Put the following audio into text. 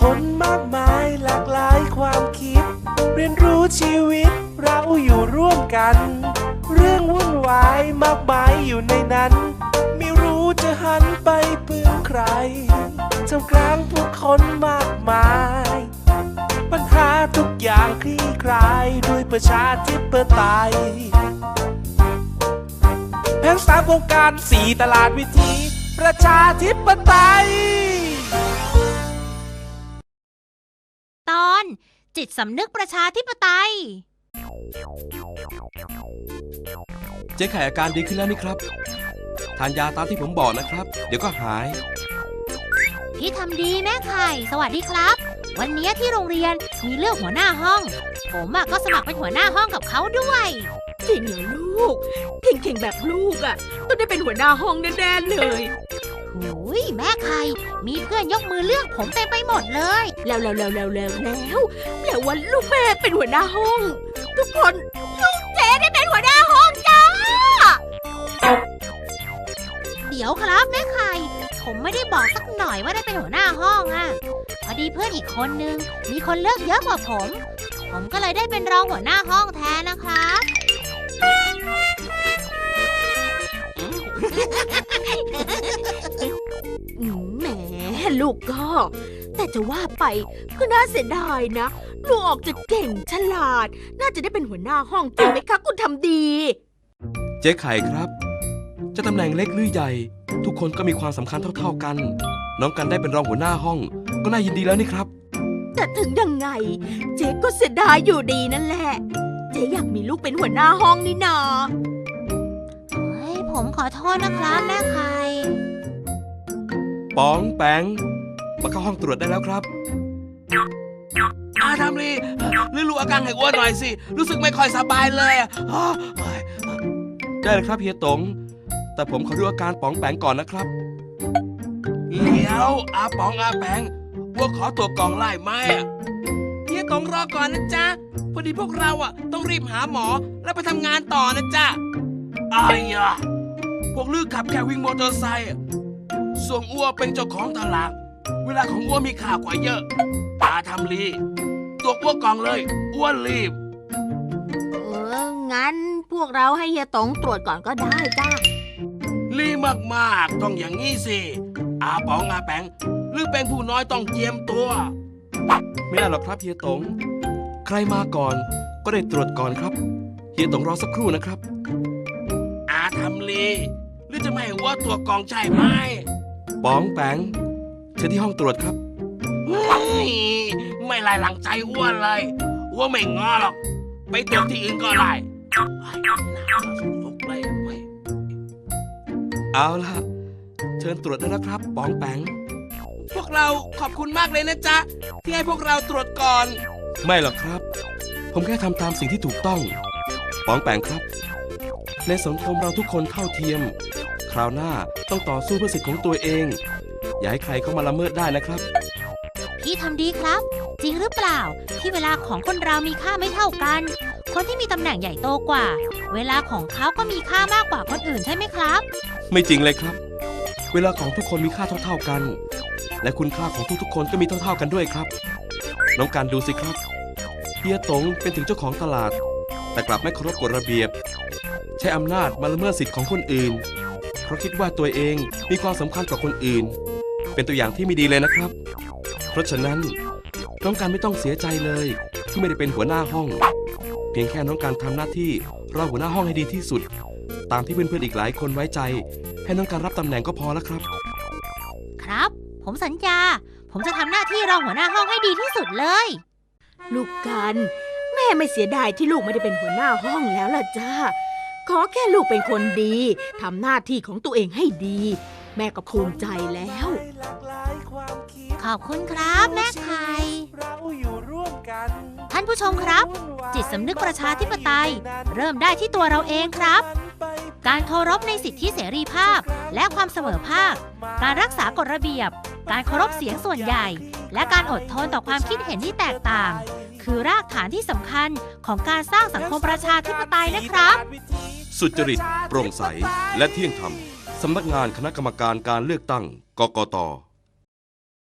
คนมากมายหลากหลายความคิด เรียนรู้ชีวิตเราอยู่ร่วมกัน เรื่องวุ่นวายมากมายอยู่ในนั้น ไม่รู้จะหันไปพึ่งใครท่ากลางผู้คนมากมาย ปัญหาทุกอย่างคลี่คลายด้วยประชาธิปไตยแผนสามโครงการสี่ตลาดวิธีประชาธิปไตย จิตสำนึกประชาธิปไตย เจ๊ไข่อาการดีขึ้นแล้วนี่ครับ ทานยาตามที่ผมบอกนะครับ เดี๋ยวก็หาย พี่ทำดีแม่ไข่ สวัสดีครับ วันนี้ที่โรงเรียนมีเลือกหัวหน้าห้อง ผมอะก็สมัครเป็นหัวหน้าห้องกับเขาด้วย จริงเหรอลูก เก่งๆแบบลูกอะ ต้องได้เป็นหัวหน้าห้องแน่ๆเลย หูยแม่ไข่ มีเพื่อนยกมือเลือกผมเต็มไปหมดเลย แล้วแล้วแล้วแล้วแล้วแล้วแปลว่าลูกแม่เป็นหัวหน้าห้อง ทุกคนลูกเจ๊ได้เป็นหัวหน้าห้องจ้า เดี๋ยวครับแม่ไข่ ผมไม่ได้บอกสักหน่อยว่าได้เป็นหัวหน้าห้องอะพอดีเพื่อนอีกคนนึง มีคนเลือกเยอะกว่าผม ผมก็เลยได้เป็นรองหัวหน้าห้องแทนนะครับ ลูกก็ แต่จะว่าไปก็น่าเสียดายนะ ลูกออกจะเก่งฉลาด น่าจะได้เป็นหัวหน้าห้องจริงไหมคะคุณทำดี เจ๊ไข่ครับ จะตำแหน่งเล็กหรือใหญ่ ทุกคนก็มีความสำคัญเท่า ๆกัน น้องกันได้เป็นรองหัวหน้าห้อง ก็น่ายินดีแล้วนี่ครับ แต่ถึงยังไง เจ๊ก็เสียดายอยู่ดีนั่นแหละ เจ๊อยากมีลูกเป็นหัวหน้าห้องนี่นาเฮ้ยผมขอโทษนะครับแม่ไข่ ป๋องแปงมาเข้าห้องตรวจได้แล้วครับ อาทำลีลือรู้อาการให้อ้วนหน่อยสิ รู้สึกไม่ค่อยสบายเลยอะอ้อเฮ้ยได้เลยครับเฮียตง แต่ผมขอดูอาการป๋องแปงก่อนนะครับ เดี๋ยวอาป๋องอาแปงอ้วขอตัวกล่องไล่ไหมอะเฮียตงรอก่อนนะจ๊ะ พอดีพวกเราอะ ต้องรีบหาหมอแล้วไปทำงานต่อนะจ๊ะไอ้ยะพวกลือขับแค่วิ่งมอเตอร์ไซค์อะ ส่วนอ้วเป็นเจ้าของตลาด เวลาของอ้วมีค่ากว่าเยอะอาทำลี ตัวอ้วกล่องเลยอ้วนรีบ เออ งั้นพวกเราให้เฮียตงตรวจก่อนก็ได้จ้า รีมากๆ ต้องอย่างนี้สิ อาป๋องอาแปงหรือเป็นผู้น้อยต้องเจียมตัว ไม่ได้หรอกครับเฮียตง ใครมาก่อนก็ได้ตรวจก่อนครับ เฮียตงรอสักครู่นะครับ อาทำลี หรือจะไม่ให้ว่าตัวกองใช่ไหม ป๋องแปงเชิญที่ห้องตรวจครับ เฮ้ยไม่ไล่หลังใจอ้วนเลยอ้วนไม่งอหรอก ไปตรวจที่อื่นก็ได้ไอ้หน้าสุกๆเลยเว้ยเอาล่ะ เชิญตรวจได้แล้วครับป๋องแปงพวกเราขอบคุณมากเลยนะจ๊ะ ที่ให้พวกเราตรวจก่อน ไม่หรอกครับ ผมแค่ทำตามสิ่งที่ถูกต้องป๋องแปงครับ ในสังคมเราทุกคนเท่าเทียมคราวหน้าต้องต่อสู้เพื่อสิทธิ์ของตัวเอง อย่าให้ใครเข้ามาละเมิดได้นะครับ พี่ทำดีครับ จริงหรือเปล่า ที่เวลาของคนเรามีค่าไม่เท่ากัน คนที่มีตำแหน่งใหญ่โตกว่า เวลาของเขาก็มีค่ามากกว่าคนอื่นใช่ไหมครับ ไม่จริงเลยครับ เวลาของทุกคนมีค่าเท่าๆกัน และคุณค่าของทุกๆ คนก็มีเท่าๆกันด้วยครับน้องการดูสิครับเฮียตงเป็นถึงเจ้าของตลาด แต่กลับไม่เคารพกฎระเบียบ ใช้อำนาจมาละเมิดสิทธิ์ของคนอื่น เพราะคิดว่าตัวเองมีความสำคัญกว่าคนอื่น เป็นตัวอย่างที่ไม่ดีเลยนะครับ เพราะฉะนั้นน้องการไม่ต้องเสียใจเลยที่ไม่ได้เป็นหัวหน้าห้อง เพียงแค่น้องการทำหน้าที่รองหัวหน้าห้องให้ดีที่สุด ตามที่เพื่อนๆอีกหลายคนไว้ใจ ให้น้องการรับตำแหน่งก็พอแล้วครับ ครับ ผมสัญญา ผมจะทำหน้าที่รองหัวหน้าห้องให้ดีที่สุดเลย ลูกกัน แม่ไม่เสียดายที่ลูกไม่ได้เป็นหัวหน้าห้องแล้วล่ะจ้า ขอแค่ลูกเป็นคนดีทำหน้าที่ของตัวเองให้ดี แม่ก็ภูมิใจแล้ว ขอบคุณครับแม่ไข่เราอยู่ร่วมกันท่านผู้ชมครับ จิตสำนึกประชาธิปไตย เริ่มได้ที่ตัวเราเองครับ การเคารพในสิทธิเสรีภาพ และความเสมอภาค การรักษากฎระเบียบ การเคารพเสียงส่วนใหญ่ และการอดทนต่อความคิดเห็นที่แตกต่าง คือรากฐานที่สำคัญของการสร้างสังคมประชาธิปไตยนะครับ สุจริต โปร่งใส และเที่ยงธรรม สำนักงานคณะกรรมการการเลือกตั้ง กกต